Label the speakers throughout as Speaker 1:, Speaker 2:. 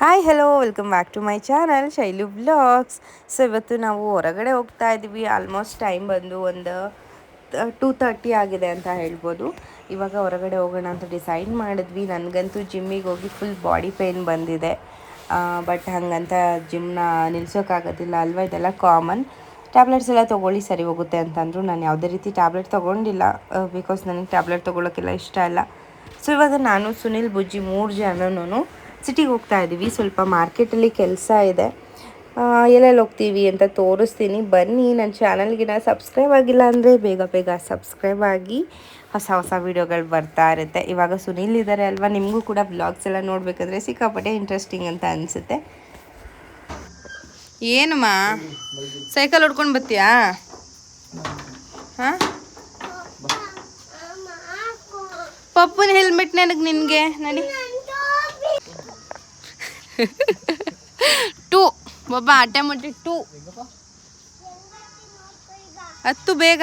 Speaker 1: Hi hello welcome back to my channel Shailu blogs so ಇವತ್ತು ನಾವು ಹೊರಗಡೆ ಹೋಗ್ತಾ ಇದ್ದೀವಿ ಆಲ್ಮೋಸ್ಟ್ ಟೈಮ್ ಬಂದು ಒಂದು ಟೂ ತರ್ಟಿ ಆಗಿದೆ ಅಂತ ಹೇಳ್ಬೋದು. ಇವಾಗ ಹೊರಗಡೆ ಹೋಗೋಣ ಅಂತ ಡಿಸೈಡ್ ಮಾಡಿದ್ವಿ. ನನಗಂತೂ ಜಿಮ್ಮಿಗೆ ಹೋಗಿ ಫುಲ್ ಬಾಡಿ ಪೇಯ್ನ್ ಬಂದಿದೆ. ಬಟ್ ಹಾಗಂತ ಜಿಮ್ನ ನಿಲ್ಸೋಕ್ಕಾಗೋದಿಲ್ಲ ಅಲ್ವಾ? ಇದೆಲ್ಲ ಕಾಮನ್ ಟ್ಯಾಬ್ಲೆಟ್ಸ್ ಎಲ್ಲ ತೊಗೊಳ್ಳಿ, ಸರಿ ಹೋಗುತ್ತೆ ಅಂತಂದರು. ನಾನು ಯಾವುದೇ ರೀತಿ ಟ್ಯಾಬ್ಲೆಟ್ ತೊಗೊಂಡಿಲ್ಲ ಬಿಕಾಸ್ ನನಗೆ ಟ್ಯಾಬ್ಲೆಟ್ ತೊಗೊಳೋಕ್ಕೆಲ್ಲ ಇಷ್ಟ ಇಲ್ಲ. ಸೊ ಇವಾಗ ನಾನು ಸುನಿಲ್ ಬುಜ್ಜಿ ಮೂರು ಜನನೂ ಸಿಟಿಗೆ ಹೋಗ್ತಾ ಇದ್ದೀವಿ. ಸ್ವಲ್ಪ ಮಾರ್ಕೆಟಲ್ಲಿ ಕೆಲಸ ಇದೆ. ಎಲ್ಲೆಲ್ಲಿ ಹೋಗ್ತೀವಿ ಅಂತ ತೋರಿಸ್ತೀನಿ. ಬನ್ನಿ ನನ್ನ ಚಾನಲ್ಗಿನ ಸಬ್ಸ್ಕ್ರೈಬ್ ಆಗಿಲ್ಲ ಅಂದರೆ ಬೇಗ ಬೇಗ ಸಬ್ಸ್ಕ್ರೈಬ್ ಆಗಿ ಹೊಸ ಹೊಸ ವೀಡಿಯೋಗಳು ಬರ್ತಾ ಇರುತ್ತೆ. ಇವಾಗ ಸುನೀಲ್ ಇದ್ದಾರೆ ಅಲ್ವಾ? ನಿಮಗೂ ಕೂಡ ಬ್ಲಾಗ್ಸ್ ಎಲ್ಲ ನೋಡಬೇಕಂದ್ರೆ ಸಿಕ್ಕಾಪಟ್ಟೆ ಇಂಟ್ರೆಸ್ಟಿಂಗ್ ಅಂತ ಅನಿಸುತ್ತೆ. ಏನಮ್ಮ? ಸೈಕಲ್ ಹೊಡ್ಕೊಂಡು ಬರ್ತೀಯಾ ಹಾಂ? ಪಪ್ಪನ ಹೆಲ್ಮೆಟ್ ನನಗೆ ನಿನಗೆ ನಡಿ ಟೂ. ಒಬ್ಬ ಆಟೋಮೆಟಿಕ್ ಟೂ. ಹತ್ತು ಬೇಗ.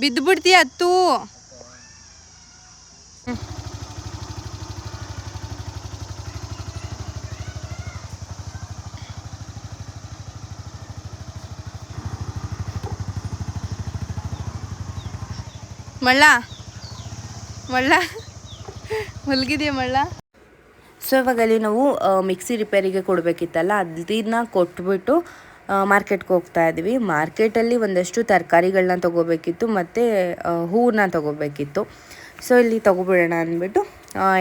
Speaker 1: ಬಿದ್ದು ಬಿಡ್ತೀಯ ಹತ್ತು. ಮಳ್ಳ. ಮಳ್ಳ. ಮಲಗಿದೆಯಾ ಮಳ್ಳ? ಸೊ ಇವಾಗ ಅಲ್ಲಿ ನಾವು ಮಿಕ್ಸಿ ರಿಪೇರಿಗೆ ಕೊಡಬೇಕಿತ್ತಲ್ಲ ಅದನ್ನ ಕೊಟ್ಬಿಟ್ಟು ಮಾರ್ಕೆಟ್ಗೆ ಹೋಗ್ತಾ ಇದ್ವಿ. ಮಾರ್ಕೆಟಲ್ಲಿ ಒಂದಷ್ಟು ತರಕಾರಿಗಳನ್ನ ತೊಗೋಬೇಕಿತ್ತು, ಮತ್ತು ಹೂವನ್ನ ತೊಗೋಬೇಕಿತ್ತು. ಸೊ, ಇಲ್ಲಿ ತೊಗೊಬಿಡೋಣ ಅಂದ್ಬಿಟ್ಟು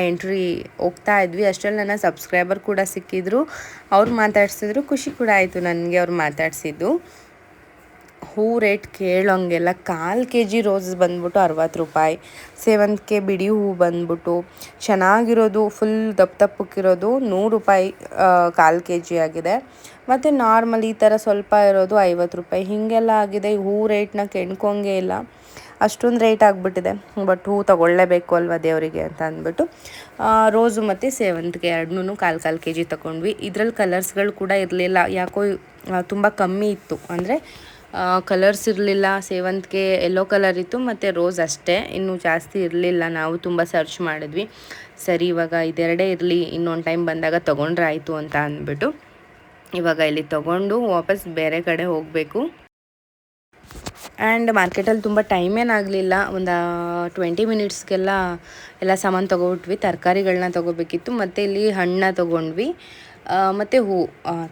Speaker 1: ಎಂಟ್ರಿ ಹೋಗ್ತಾ ಇದ್ವಿ. ಅಷ್ಟರಲ್ಲಿ ನನ್ನ ಸಬ್ಸ್ಕ್ರೈಬರ್ ಕೂಡ ಸಿಕ್ಕಿದ್ರು. ಅವ್ರು ಮಾತಾಡ್ಸಿದ್ರು. ಖುಷಿ ಕೂಡ ಆಯಿತು ನನಗೆ ಅವ್ರು ಮಾತಾಡಿಸಿದ್ದು. ಹೂ ರೇಟ್ ಕೇಳೋಂಗೆಲ್ಲ ಕಾಲು ಕೆ ಜಿ ರೋಸ್ ಬಂದ್ಬಿಟ್ಟು ಅರವತ್ತು ರೂಪಾಯಿ. ಸೇವಂತಿಗೆ ಬಿಡಿ ಹೂ ಬಂದ್ಬಿಟ್ಟು ಚೆನ್ನಾಗಿರೋದು ಫುಲ್ ದಪ್ಪ ದಪ್ಪಕ್ಕಿರೋದು ನೂರು ರೂಪಾಯಿ ಕಾಲು ಕೆ ಜಿ ಆಗಿದೆ. ಮತ್ತು ನಾರ್ಮಲ್ ಈ ಥರ ಸ್ವಲ್ಪ ಇರೋದು ಐವತ್ತು ರೂಪಾಯಿ. ಹೀಗೆಲ್ಲ ಆಗಿದೆ ಹೂ ರೇಟ್ನ ಕೆಣ್ಕೊಂಗೆ ಇಲ್ಲ. ಅಷ್ಟೊಂದು ರೇಟ್ ಆಗಿಬಿಟ್ಟಿದೆ. ಬಟ್ ಹೂ ತೊಗೊಳ್ಳೇಬೇಕು ಅಲ್ವಾ ದೇವರಿಗೆ ಅಂತ ಅಂದ್ಬಿಟ್ಟು ರೋಸು ಮತ್ತು ಸೇವಂತಿಗೆ ಎರಡನ್ನೂ ಕಾಲು ಕಾಲು ಕೆ ಜಿ ತೊಗೊಂಡ್ವಿ. ಇದ್ರಲ್ಲಿ ಕಲರ್ಸ್ಗಳು ಕೂಡ ಇರಲಿಲ್ಲ. ಯಾಕೋ ತುಂಬ ಕಮ್ಮಿ ಇತ್ತು. ಅಂದರೆ ಕಲರ್ಸ್ ಇರಲಿಲ್ಲ. ಸೇವಂತಿಗೆ ಎಲ್ಲೋ ಕಲರ್ ಇತ್ತು, ಮತ್ತು ರೋಸ್ ಅಷ್ಟೇ. ಇನ್ನೂ ಜಾಸ್ತಿ ಇರಲಿಲ್ಲ. ನಾವು ತುಂಬ ಸರ್ಚ್ ಮಾಡಿದ್ವಿ. ಸರಿ, ಇವಾಗ ಇದೆರಡೇ ಇರಲಿ. ಇನ್ನೊಂದು ಟೈಮ್ ಬಂದಾಗ ತೊಗೊಂಡ್ರೆ ಆಯಿತು ಅಂತ ಅಂದ್ಬಿಟ್ಟು ಇವಾಗ ಇಲ್ಲಿ ತೊಗೊಂಡು ವಾಪಸ್ ಬೇರೆ ಕಡೆ ಹೋಗಬೇಕು. ಆ್ಯಂಡ್ ಮಾರ್ಕೆಟಲ್ಲಿ ತುಂಬ ಟೈಮ್ ಏನಾಗಲಿಲ್ಲ ಒಂದು ಟ್ವೆಂಟಿ ಮಿನಿಟ್ಸ್ಗೆಲ್ಲ ಎಲ್ಲ ಸಾಮಾನು ತೊಗೊಬಿಟ್ವಿ. ತರಕಾರಿಗಳನ್ನ ತೊಗೋಬೇಕಿತ್ತು. ಮತ್ತು ಇಲ್ಲಿ ಹಣ್ಣನ್ನ ತೊಗೊಂಡ್ವಿ. ಮತ್ತು ಹೂ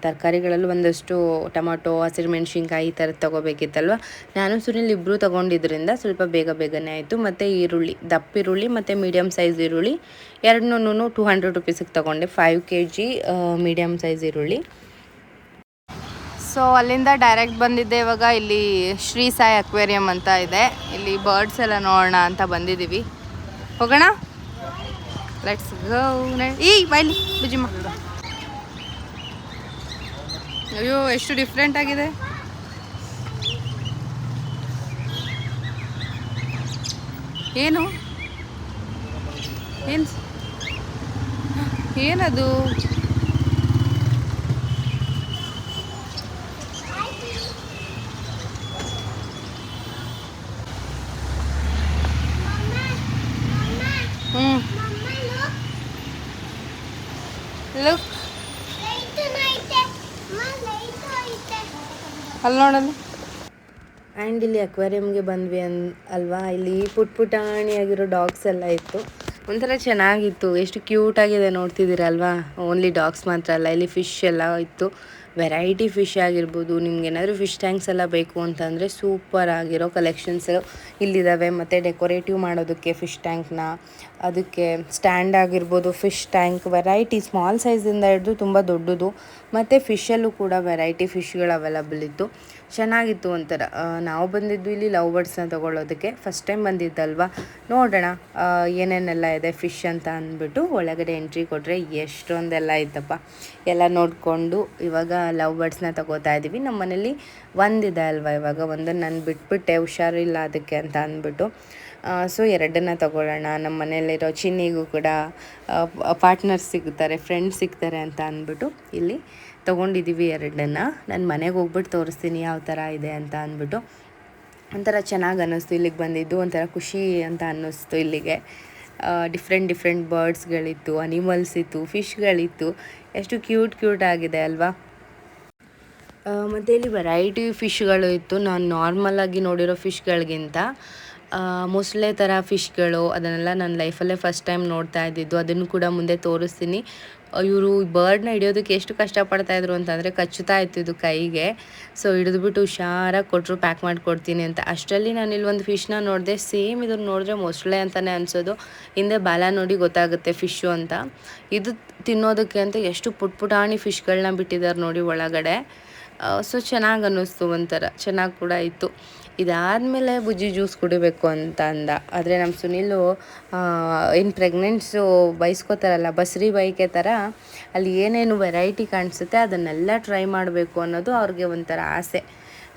Speaker 1: ತರಕಾರಿಗಳಲ್ಲಿ ಒಂದಷ್ಟು ಟೊಮಟೊ ಹಸಿರುಮೆಣ್ಸಿನ್ಕಾಯಿ ಈ ಥರದ್ದು ತೊಗೋಬೇಕಿತ್ತಲ್ವ? ನಾನು ಸುನಿಲ್ ಇಬ್ಬರು ತೊಗೊಂಡಿದ್ದರಿಂದ ಸ್ವಲ್ಪ ಬೇಗ ಬೇಗನೆ ಆಯಿತು. ಮತ್ತು ಈರುಳ್ಳಿ, ದಪ್ಪ ಈರುಳ್ಳಿ ಮತ್ತು ಮೀಡಿಯಮ್ ಸೈಜ್ ಈರುಳ್ಳಿ. ಎರಡನ್ನೂ ಟೂ ಹಂಡ್ರೆಡ್ ರುಪೀಸಿಗೆ ತೊಗೊಂಡೆ. Five K G medium size ಈರುಳ್ಳಿ. ಸೊ ಅಲ್ಲಿಂದ ಡೈರೆಕ್ಟ್ ಬಂದಿದ್ದೆ ಇವಾಗ ಇಲ್ಲಿ ಶ್ರೀ ಸಾಯಿ ಅಕ್ವೇರಿಯಂ ಅಂತ ಇದೆ. ಇಲ್ಲಿ ಬರ್ಡ್ಸ್ ಎಲ್ಲ ನೋಡೋಣ ಅಂತ ಬಂದಿದ್ದೀವಿ. ಹೋಗೋಣ? ಲೆಟ್ಸ್ ಗೋ ಈ ಬೈಲಿ, ಬುಜಿಮ್ಮ. ಅಯ್ಯೋ ಎಷ್ಟು ಡಿಫ್ರೆಂಟ್ ಆಗಿದೆ. ಏನು? ಏನು ಏನದು ಹ್ಞೂ ಲುಕ್ ಅಲ್ಲಿ ನೋಡಲ್ಲಿ ಆ್ಯಂಡ್ ಇಲ್ಲಿ ಅಕ್ವೇರಿಯಮ್ಗೆ ಬಂದ್ವಿ ಅನ್, ಅಲ್ವಾ? ಇಲ್ಲಿ ಪುಟ್ ಪುಟಾಣಿಯಾಗಿರೋ ಡಾಗ್ಸ್ ಎಲ್ಲ ಇತ್ತು. ಒಂಥರ ಚೆನ್ನಾಗಿತ್ತು. ಎಷ್ಟು ಕ್ಯೂಟಾಗಿದೆ ನೋಡ್ತಿದ್ದೀರಲ್ವಾ ಓನ್ಲಿ ಡಾಗ್ಸ್ ಮಾತ್ರ ಅಲ್ಲ, ಇಲ್ಲಿ ಫಿಶ್ ಎಲ್ಲ ಇತ್ತು. ವೆರೈಟಿ ಫಿಶ್ ಆಗಿರ್ಬೋದು. ನಿಮ್ಗೆ ಏನಾದರೂ ಫಿಶ್ ಟ್ಯಾಂಕ್ಸ್ ಎಲ್ಲ ಬೇಕು ಅಂತಂದರೆ ಸೂಪರ್ ಆಗಿರೋ ಕಲೆಕ್ಷನ್ಸ್ ಇಲ್ಲಿದ್ದಾವೆ ಮತ್ತು ಡೆಕೋರೇಟಿವ್ ಮಾಡೋದಕ್ಕೆ ಫಿಶ್ ಟ್ಯಾಂಕ್ನ ಅದಕ್ಕೆ ಸ್ಟ್ಯಾಂಡ್ ಆಗಿರ್ಬೋದು, ಫಿಶ್ ಟ್ಯಾಂಕ್ ವೆರೈಟಿ ಸ್ಮಾಲ್ ಸೈಜಿಂದ ಹಿಡಿದು ತುಂಬ ದೊಡ್ಡದು. ಮತ್ತು ಫಿಶಲ್ಲೂ ಕೂಡ ವೆರೈಟಿ ಫಿಶ್ಗಳು ಅವೈಲಬಲ್ ಇತ್ತು ಚೆನ್ನಾಗಿತ್ತು ಒಂಥರ. ನಾವು ಬಂದಿದ್ದು ಇಲ್ಲಿ ಲವ್ ಬರ್ಡ್ಸ್ನ ತೊಗೊಳ್ಳೋದಕ್ಕೆ. ಫಸ್ಟ್ ಟೈಮ್ ಬಂದಿದ್ದಲ್ವ? ನೋಡೋಣ. ಏನೇನೆಲ್ಲ ಇದೆ ಫಿಶ್ ಅಂತ ಅಂದ್ಬಿಟ್ಟು ಒಳಗಡೆ ಎಂಟ್ರಿ ಕೊಟ್ಟರೆ ಎಷ್ಟೊಂದೆಲ್ಲ ಇತ್ತಪ್ಪ. ಎಲ್ಲ ನೋಡಿಕೊಂಡು ಇವಾಗ ಲವ್ ಬರ್ಡ್ಸ್ನ ತಗೋತಾ ಇದ್ದೀವಿ ನಮ್ಮ ಮನೇಲಿ ಒಂದಿದೆ ಅಲ್ವಾ ಇವಾಗ. ಒಂದನ್ನು ನಾನು ಬಿಟ್ಬಿಟ್ಟೆ, ಹುಷಾರಿಲ್ಲ ಅದಕ್ಕೆ ಅಂತ ಅಂದ್ಬಿಟ್ಟು. ಸೊ ಎರಡನ್ನ ತಗೊಳ್ಳೋಣ. ನಮ್ಮ ಮನೆಯಲ್ಲಿರೋ ಚಿನ್ನಿಗೂ ಕೂಡ ಪಾರ್ಟ್ನರ್ಸ್ ಸಿಗ್ತಾರೆ ಫ್ರೆಂಡ್ಸ್ ಸಿಗ್ತಾರೆ ಅಂತ ಅಂದ್ಬಿಟ್ಟು ಇಲ್ಲಿ ತೊಗೊಂಡಿದ್ದೀವಿ ಎರಡನ್ನ. ನಾನು ಮನೆಗೆ ಹೋಗ್ಬಿಟ್ಟು ತೋರಿಸ್ತೀನಿ ಯಾವ ಥರ ಇದೆ ಅಂತ ಅಂದ್ಬಿಟ್ಟು. ಒಂಥರ ಚೆನ್ನಾಗಿ ಅನ್ನಿಸ್ತು ಇಲ್ಲಿಗೆ ಬಂದಿದ್ದು, ಒಂಥರ ಖುಷಿ ಅಂತ ಅನ್ನಿಸ್ತು ಇಲ್ಲಿಗೆ. ಡಿಫ್ರೆಂಟ್ ಡಿಫ್ರೆಂಟ್ ಬರ್ಡ್ಸ್ಗಳಿತ್ತು ಅನಿಮಲ್ಸ್ ಇತ್ತು ಫಿಶ್ಗಳಿತ್ತು ಎಷ್ಟು ಕ್ಯೂಟ್ ಕ್ಯೂಟ್ ಆಗಿದೆ ಅಲ್ವಾ? ಮತ್ತು ಇಲ್ಲಿ ವೆರೈಟಿ ಫಿಶ್ಗಳು ಇತ್ತು. ನಾನು ನಾರ್ಮಲಾಗಿ ನೋಡಿರೋ ಫಿಶ್ಗಳಿಗಿಂತ ಮೊಸಳೆ ಥರ ಫಿಶ್ಗಳು ಅದನ್ನೆಲ್ಲ ನನ್ನ ಲೈಫಲ್ಲೇ ಫಸ್ಟ್ ಟೈಮ್ ನೋಡ್ತಾ ಇದ್ದಿದ್ದು. ಅದನ್ನು ಕೂಡ ಮುಂದೆ ತೋರಿಸ್ತೀನಿ. ಇವರು ಬರ್ಡ್ನ ಹಿಡಿಯೋದಕ್ಕೆ ಎಷ್ಟು ಕಷ್ಟಪಡ್ತಾ ಇದ್ರು ಅಂತಂದರೆ ಕಚ್ಚುತ್ತಾ ಇದು ಕೈಗೆ. ಸೊ ಹಿಡಿದ್ಬಿಟ್ಟು ಹುಷಾರಾಗಿ ಕೊಟ್ಟರು ಪ್ಯಾಕ್ ಮಾಡಿಕೊಡ್ತೀನಿ ಅಂತ. ಅಷ್ಟರಲ್ಲಿ ನಾನು ಇಲ್ಲಿ ಒಂದು ಫಿಶ್ನ ನೋಡಿದೆ, ಸೇಮ್ ಇದನ್ನು ನೋಡಿದ್ರೆ ಮೊಸಳೆ ಅಂತಲೇ ಅನಿಸೋದು. ಹಿಂದೆ ಬಾಲ ನೋಡಿ ಗೊತ್ತಾಗುತ್ತೆ ಫಿಶ್ಶು ಅಂತ. ಇದು ತಿನ್ನೋದಕ್ಕೆ ಅಂತ ಎಷ್ಟು ಪುಟ್ ಪುಟಾಣಿ ಫಿಶ್ಗಳನ್ನ ಬಿಟ್ಟಿದ್ದಾರೆ ನೋಡಿ ಒಳಗಡೆ. ಸೊ ಚೆನ್ನಾಗಿ ಅನ್ನಿಸ್ತು ಒಂಥರ. ಚೆನ್ನಾಗಿ ಕೂಡ ಇತ್ತು. ಇದಾದಮೇಲೆ ಬುಜ್ಜಿ ಜ್ಯೂಸ್ ಕುಡಿಬೇಕು ಅಂತ ಅಂದ. ಆದರೆ ನಮ್ಮ ಸುನಿಲು ಏನು ಪ್ರೆಗ್ನೆನ್ಸು ಬೈಸ್ಕೋತಾರಲ್ಲ, ಬಸ್ರಿ ಬೈಕೆ ಥರ ಅಲ್ಲಿ ಏನೇನು ವೆರೈಟಿ ಕಾಣಿಸುತ್ತೆ ಅದನ್ನೆಲ್ಲ ಟ್ರೈ ಮಾಡಬೇಕು ಅನ್ನೋದು ಅವ್ರಿಗೆ ಒಂಥರ ಆಸೆ.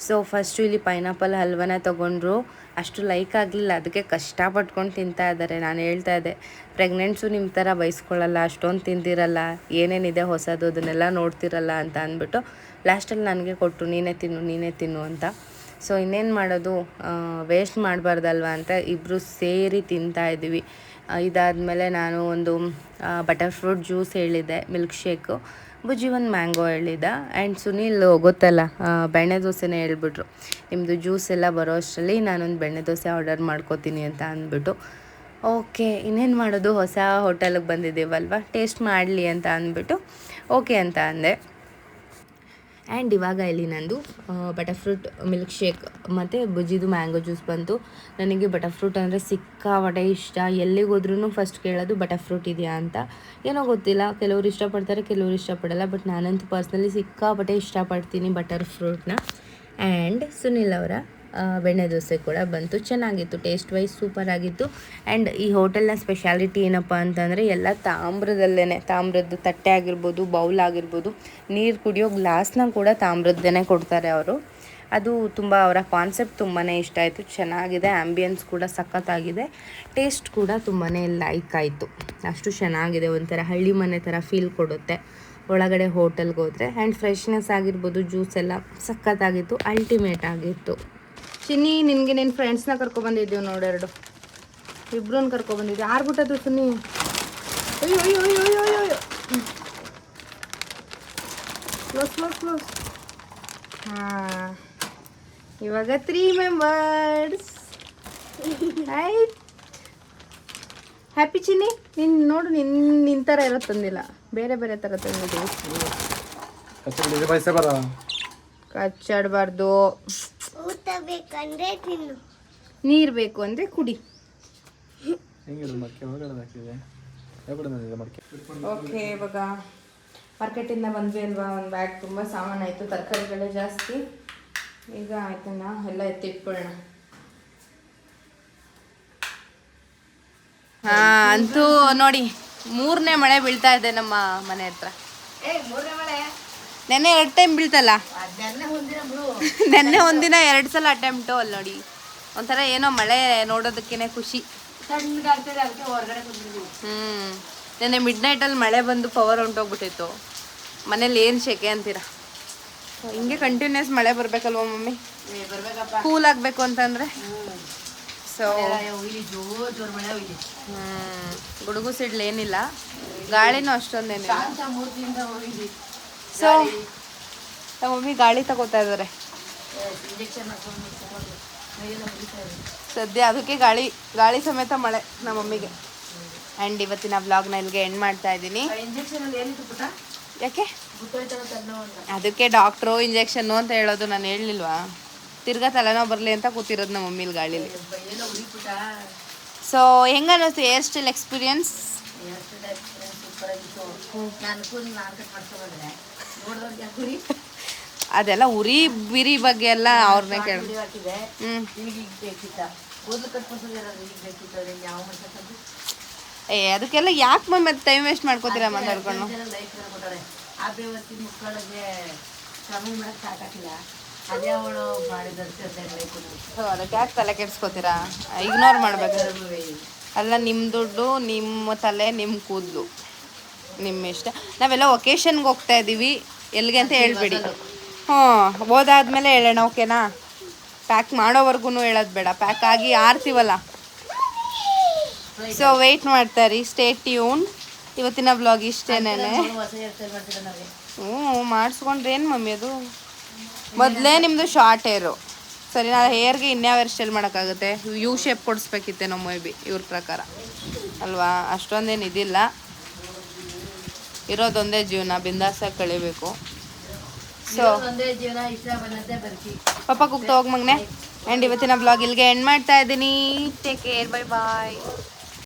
Speaker 1: ಸೊ ಫಸ್ಟು ಇಲ್ಲಿ ಪೈನಾಪಲ್ ಹಲ್ವನ ತೊಗೊಂಡ್ರು. ಅಷ್ಟು ಲೈಕ್ ಆಗಲಿಲ್ಲ, ಅದಕ್ಕೆ ಕಷ್ಟಪಟ್ಕೊಂಡು ತಿಂತಾ ಇದ್ದಾರೆ ನಾನು ಹೇಳ್ತಾ ಇದ್ದೆ. ಪ್ರೆಗ್ನೆಂಟ್ಸು ನಿಮ್ಮ ಥರ ಬೈಸ್ಕೊಳ್ಳಲ್ಲ ಅಷ್ಟೊಂದು ತಿಂದಿರಲ್ಲ, ಏನೇನಿದೆ ಹೊಸದು, ಅದನ್ನೆಲ್ಲ ನೋಡ್ತಿರಲ್ಲ ಅಂತ ಅಂದ್ಬಿಟ್ಟು ಲಾಸ್ಟಲ್ಲಿ ನನಗೆ ಕೊಟ್ಟು, ನೀನೇ ತಿನ್ನು ನೀನೇ ತಿನ್ನು ಅಂತ. ಸೊ ಇನ್ನೇನು ಮಾಡೋದು? ವೇಸ್ಟ್ ಮಾಡಬಾರ್ದಲ್ವ ಅಂತ ಇಬ್ಬರು ಸೇರಿ ತಿಂತಾ ಇದ್ದೀವಿ ಇದಾದಮೇಲೆ ನಾನು ಒಂದು ಬಟರ್ ಫ್ರೂಟ್ ಜ್ಯೂಸ್ ಹೇಳಿದ್ದೆ ಮಿಲ್ಕ್ ಶೇಕು ಬುಜ್ಜಿ ಒಂದು ಮ್ಯಾಂಗೋ ಹೇಳಿದ್ದ ಆ್ಯಂಡ್ ಸುನೀಲ್ ಗೊತ್ತಲ್ಲ ಬೆಣ್ಣೆ ದೋಸೆನೇ ಹೇಳ್ಬಿಟ್ರು. ನಿಮ್ಮದು ಜ್ಯೂಸ್ ಎಲ್ಲ ಬರೋ ಅಷ್ಟರಲ್ಲಿ ನಾನೊಂದು ಬೆಣ್ಣೆ ದೋಸೆ ಆರ್ಡರ್ ಮಾಡ್ಕೋತೀನಿ ಅಂತ ಅಂದ್ಬಿಟ್ಟು ಓಕೆ ಇನ್ನೇನು ಮಾಡೋದು? ಹೊಸ ಹೋಟೆಲಿಗೆ ಬಂದಿದ್ದೀವಲ್ವ? ಟೇಸ್ಟ್ ಮಾಡಲಿ ಅಂತ ಅಂದ್ಬಿಟ್ಟು ಓಕೆ ಅಂತ ಅಂದೆ. ಆ್ಯಂಡ್ ಇವಾಗ ಇಲ್ಲಿ ನಂದು ಬಟರ್ ಫ್ರೂಟ್ ಮಿಲ್ಕ್ ಶೇಕ್ ಮತ್ತು ಬುಜ್ಜಿದು ಮ್ಯಾಂಗೋ ಜ್ಯೂಸ್ ಬಂತು. ನನಗೆ ಬಟರ್ ಫ್ರೂಟ್ ಅಂದರೆ ಸಿಕ್ಕಾಪಟ್ಟೆ ಇಷ್ಟ. ಎಲ್ಲಿಗೆ ಹೋದ್ರೂ ಫಸ್ಟ್ ಕೇಳೋದು ಬಟರ್ ಫ್ರೂಟ್ ಇದೆಯಾ ಅಂತ. ಏನೋ ಗೊತ್ತಿಲ್ಲ. ಕೆಲವರು ಇಷ್ಟಪಡ್ತಾರೆ, ಕೆಲವರು ಇಷ್ಟಪಡಲ್ಲ. ಬಟ್ ನಾನಂತೂ ಪರ್ಸ್ನಲಿ ಸಿಕ್ಕಾಪಟ್ಟೆ ಇಷ್ಟಪಡ್ತೀನಿ ಬಟರ್ ಫ್ರೂಟ್ನ ಆ್ಯಂಡ್ ಸುನಿಲ್ ಅವರ ಬೆಣ್ಣೆ ದೋಸೆ ಕೂಡ ಬಂತು. ಚೆನ್ನಾಗಿತ್ತು ಟೇಸ್ಟ್ ವೈಸ್ ಸೂಪರ್ ಆಗಿತ್ತು. ಆ್ಯಂಡ್ ಈ ಹೋಟೆಲ್ನ ಸ್ಪೆಷಾಲಿಟಿ ಏನಪ್ಪ ಅಂತಂದರೆ ಎಲ್ಲ ತಾಮ್ರದಲ್ಲೇ ತಾಮ್ರದ ತಟ್ಟೆ ಆಗಿರ್ಬೋದು ಬೌಲ್ ಆಗಿರ್ಬೋದು, ನೀರು ಕುಡಿಯೋ ಗ್ಲಾಸ್ನ ಕೂಡ ತಾಮ್ರದ್ದೇ ಕೊಡ್ತಾರೆ ಅವರು. ಅದು ತುಂಬ ಅವರ ಕಾನ್ಸೆಪ್ಟ್ ತುಂಬಾ ಇಷ್ಟ ಆಯಿತು. ಚೆನ್ನಾಗಿದೆ ಆ್ಯಂಬಿಯನ್ಸ್ ಕೂಡ ಸಖತ್ತಾಗಿದೆ. ಟೇಸ್ಟ್ ಕೂಡ ತುಂಬಾ ಲೈಕ್ ಆಯಿತು. ಅಷ್ಟು ಚೆನ್ನಾಗಿದೆ, ಒಂಥರ ಹಳ್ಳಿ ಮನೆ ಥರ ಫೀಲ್ ಕೊಡುತ್ತೆ. ಒಳಗಡೆ ಹೋಟೆಲ್ಗೆ ಹೋದರೆ. ಆ್ಯಂಡ್ ಫ್ರೆಶ್ನೆಸ್ ಆಗಿರ್ಬೋದು ಜ್ಯೂಸ್ ಎಲ್ಲ ಸಖತ್ತಾಗಿತ್ತು ಅಲ್ಟಿಮೇಟ್ ಆಗಿತ್ತು. ಚಿನ್ನಿ ನಿನಗೆ ನಿನ್ನ ಫ್ರೆಂಡ್ಸ್ನ ಕರ್ಕೊಬಂದಿದ್ದೀವಿ ನೋಡೆರಡು ಇಬ್ರನ್ನ ಕರ್ಕೊಬಂದಿದ್ದೀವಿ. ಯಾರು ಬಿಟ್ಟದ್ದು ಸುನ್ನಿ? ಅಯ್ಯೋ ಅಯ್ಯೋ ಅಯ್ಯೋ ಅಯ್ಯೋ ಅಯ್ಯೋ ಕ್ಲೋಸ್ ಕ್ಲೋಸ್ ಕ್ಲೋಸ್ ಹಾಂ. ಇವಾಗ ತ್ರೀ ಮೆಂಬರ್ಸ್ ಹೈ ಹ್ಯಾಪಿ ಚಿನ್ನಿ ನಿನ್ ನೋಡು ನಿನ್ ನಿನ್ನ ಥರ ಇರೋ ತಂದಿಲ್ಲ. ಬೇರೆ ಬೇರೆ ಥರ ತಂದಿದ್ದೀವಿ. ಕಚ್ಚಾಡಬಾರ್ದು.
Speaker 2: ಊಟ ಬೇಕಂದ್ರೆ ತಿನ್ನು.
Speaker 1: ನೀರು ಬೇಕು ಅಂದರೆ ಕುಡಿ.
Speaker 3: ಹೆಂಗಿರೋದು ಮಡಿಕೆ? ಒಳಗಡೆ ಹಾಕಿದೆ. ಯಾಕಡೆ ಬಂದಿದೆ ಮಡಿಕೆ.
Speaker 1: ಓಕೆ ಇವಾಗ ಮಾರ್ಕೆಟಿಂದ ಬಂದ್ವಿ ಅಲ್ವಾ? ಒಂದು ಬ್ಯಾಗ್ ತುಂಬ ಸಾಮಾನು ಆಯಿತು ತರಕಾರಿಗಳೇ ಜಾಸ್ತಿ. ಈಗ ಆಯ್ತಣ್ಣ ಎಲ್ಲ ಎತ್ತಿಟ್ಕೊಳ್ಳೋಣ. ಹಾ ಅಂತೂ ನೋಡಿ ಮೂರನೇ ಮಳೆ ಬೀಳ್ತಾ ಇದೆ ನಮ್ಮ ಮನೆ ಹತ್ರ. ನೆನ್ನೆ ಎರಡು ಟೈಮ್ ಬೀಳ್ತಲ್ಲ? ನೆನ್ನೆ ಒಂದಿನ ಎರಡು ಸಲ ಅಟೆಂಪ್ಟು ಅಲ್ಲಿ ನೋಡಿ. ಒಂಥರ ಏನೋ ಮಳೆ ನೋಡೋದಕ್ಕೇನೆ ಖುಷಿ. ಹ್ಮ್. ನೆನ್ನೆ ಮಿಡ್ ನೈಟಲ್ಲಿ ಮಳೆ ಬಂದು ಪವರ್ ಹೊಂಟೋಗ್ಬಿಟ್ಟಿತ್ತು ಮನೇಲಿ ಏನು ಶೆಕೆ ಅಂತೀರಾ? ಹಿಂಗೆ ಕಂಟಿನ್ಯೂಸ್ ಮಳೆ ಬರ್ಬೇಕಲ್ವ ಮಮ್ಮಿ? ಕೂಲ್ ಆಗಬೇಕು ಅಂತಂದ್ರೆ? ಸೊ ಗುಡುಗು ಸಿಡ್ಲು ಏನಿಲ್ಲ. ಗಾಳಿನೂ ಅಷ್ಟೊಂದೇನಿಲ್ಲ. ಸೊ, ನಮ್ಮ ಮಮ್ಮಿ ಗಾಳಿ ತಗೋತಾ ಇದ್ದಾರೆ. ಸದ್ಯ ಅದಕ್ಕೆ ಗಾಳಿ ಗಾಳಿ ಸಮೇತ ಮಳೆ ನಮ್ಮ ಮಮ್ಮಿಗೆ. ಆ್ಯಂಡ್ ಇವತ್ತಿನ ವ್ಲಾಗ್ನ ಇಲ್ಲಿಗೆ ಎಂಡ್ ಮಾಡ್ತಾ ಇದ್ದೀನಿ. ಯಾಕೆ? ಅದಕ್ಕೆ ಡಾಕ್ಟ್ರು ಇಂಜೆಕ್ಷನ್ನು ಅಂತ ಹೇಳೋದು ನಾನು ಹೇಳಲಿಲ್ವಾ? ತಿರ್ಗಾ ತಲೆನೋವು ಬರಲಿ ಅಂತ ಕೂತಿರೋದು ನಮ್ಮ ಮಮ್ಮಿಲಿ ಗಾಳಿಲಿ. ಸೊ ಹೆಂಗ ಅನ್ನಿಸ್ತು ಹೇರ್ ಸ್ಟೈಲ್ ಎಕ್ಸ್ಪೀರಿಯನ್ಸ್ ಅದೆಲ್ಲ ಉರಿ ಬಿರಿ ಬಗ್ಗೆ ಎಲ್ಲ ಅವ್ರನ್ನ ಕೇಳ ಏ ಅದಕ್ಕೆಲ್ಲ ಯಾಕೆ ಮತ್ತೆ ಟೈಮ್ ವೇಸ್ಟ್ ಮಾಡ್ಕೋತೀರಾ ಮಾತಾಡ್ಕೊಂಡು? ಅದಕ್ಕೆ ಯಾಕೆ ತಲೆ ಕೆಡ್ಸ್ಕೊತೀರಾ? ಇಗ್ನೋರ್ ಮಾಡ್ಬೇಕು. ಅಲ್ಲ ನಿಮ್ಮ ದುಡ್ಡು ನಿಮ್ಮ ತಲೆ ನಿಮ್ಮ ಕೂದಲು. ನಿಮ್ಮ ಇಷ್ಟ ನಾವೆಲ್ಲ ಒಕೇಶನ್ಗೆ ಹೋಗ್ತಾ ಇದ್ದೀವಿ ಎಲ್ಲಿಗೆ ಅಂತ ಹೇಳ್ಬೇಡಿ. ಹ್ಞೂ ಓದಾದ್ಮೇಲೆ ಹೇಳೋಣ ಓಕೆನಾ? ಪ್ಯಾಕ್ ಮಾಡೋವರೆಗೂ ಹೇಳೋದು ಬೇಡ. ಪ್ಯಾಕ್ ಆಗಿ ಆರ್ತೀವಲ್ಲ. ಸೊ ವೆಯ್ಟ್ ಮಾಡ್ತಾರಿ. ಸ್ಟೇ ಟ್ಯೂನ್ ಇವತ್ತಿನ ಬ್ಲಾಗ್ ಇಷ್ಟೇನೆ ಹ್ಞೂ ಮಾಡಿಸ್ಕೊಂಡ್ರೆ ಏನು ಮಮ್ಮಿ ಅದು? ಮೊದಲೇ ನಿಮ್ಮದು ಶಾರ್ಟ್ ಹೇರು ಸರಿ ನಾನು ಹೇರ್ಗೆ ಇನ್ಯಾವ ಹೇರ್ ಸ್ಟೈಲ್ ಮಾಡೋಕ್ಕಾಗುತ್ತೆ? ಯು ಶೇಪ್ ಕೊಡಿಸ್ಬೇಕಿತ್ತೆ ನಮ್ಮ ಮೇ ಬಿ ಇವ್ರ ಪ್ರಕಾರ. ಅಲ್ವಾ? ಅಷ್ಟೊಂದೇನು ಇದಿಲ್ಲ. ಇರೋದೊಂದೇ ಜೀವನ ಬಿಂದಾಸ ಕಳಿಬೇಕು. ಸೊ ಪಾಪ ಕುಗ್ತಾ ಹೋಗ್ ಮಗನೆ. ಆ್ಯಂಡ್ ಇವತ್ತಿನ ಬ್ಲಾಗ್ ಇಲ್ಲಿಗೆ ಎಂಡ್ ಮಾಡ್ತಾ ಇದ್ದೀನಿ. Take care bye bye